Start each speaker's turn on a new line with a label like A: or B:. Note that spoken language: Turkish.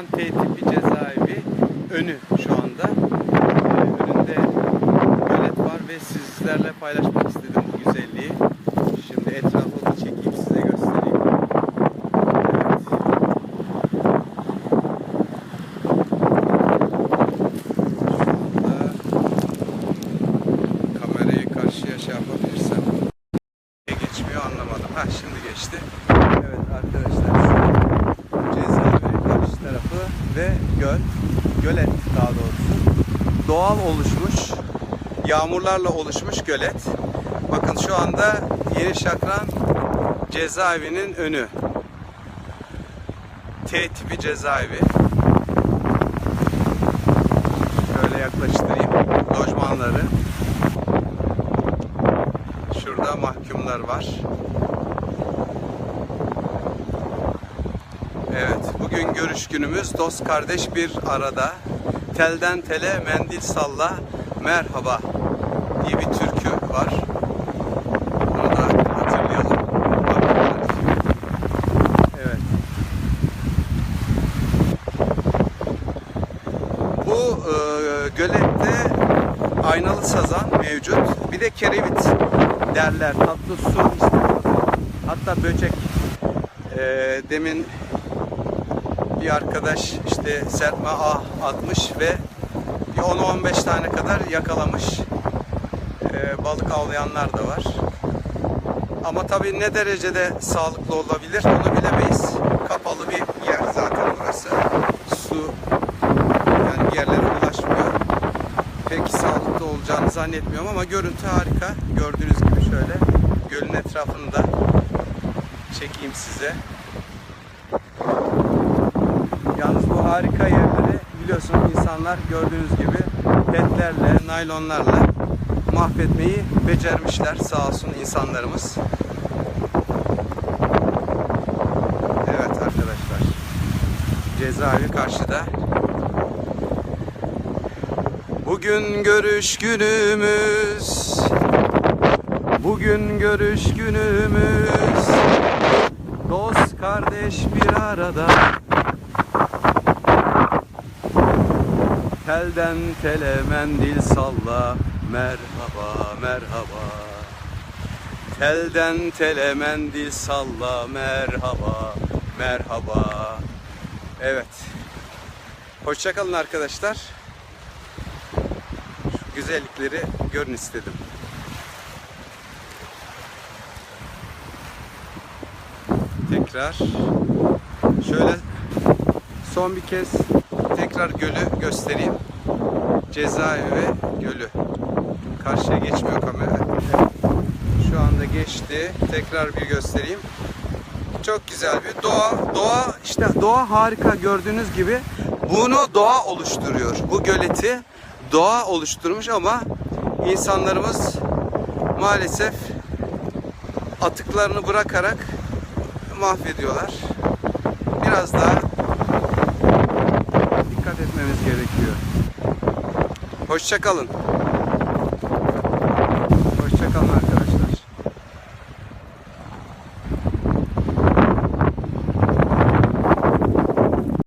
A: Şakran T tipi cezaevi önü şu anda. Önünde gölet var ve sizlerle paylaşmak istedim bu güzelliği. Şimdi etrafı da çekeyim size göstereyim. Evet. Şu anda kamerayı karşıya şey yapabilirsem Niye geçmiyor anlamadım. Ha şimdi geçti. Evet arkadaşlar şu cezaevi karşı tarafı ve göl, gölet daha doğrusu. Doğal oluşmuş, yağmurlarla oluşmuş gölet. Bakın şu anda Yeni Şakran cezaevinin önü. T tipi cezaevi. Şöyle yaklaştırayım. Lojmanları. Şurada mahkumlar var. Evet, bugün görüş günümüz dost kardeş bir arada. Telden tele mendil salla merhaba diye bir türkü var. Bunu da hatırlayalım. Evet. Bu e, gölette aynalı sazan mevcut. Bir de kerevit derler. Tatlı su. Hatta böcek. E, demin bir arkadaş işte serpme ağ atmış ve bir 10-15 tane kadar yakalamış. E, balık avlayanlar da var. Ama tabii ne derecede sağlıklı olabilir onu bilemeyiz. Kapalı bir yer zaten burası. Su yani yerlere ulaşmıyor. Pek sağlıklı olacağını zannetmiyorum ama görüntü harika. Gördüğünüz gibi şöyle gölün etrafını da çekeyim size. Yalnız bu harika yerleri biliyorsunuz insanlar gördüğünüz gibi petlerle, naylonlarla mahvetmeyi becermişler sağ olsun insanlarımız. Evet arkadaşlar. Cezaevi karşıda. Bugün görüş günümüz. Bugün görüş günümüz. Dost kardeş bir arada. Telden tele mendil salla. Merhaba merhaba. Telden tele mendil salla. Merhaba merhaba. Evet. Hoşçakalın arkadaşlar güzellikleri görün istedim. Tekrar şöyle son bir kez tekrar gölü göstereyim. Cezaevi gölü. Karşıya geçmiyor kamera. Şu anda geçti. Tekrar bir göstereyim. Çok güzel bir doğa. Doğa işte doğa harika gördüğünüz gibi. Bunu doğa oluşturuyor. Bu göleti doğa oluşturmuş ama insanlarımız maalesef atıklarını bırakarak mahvediyorlar. Biraz daha Hoşçakalın. Hoşçakalın.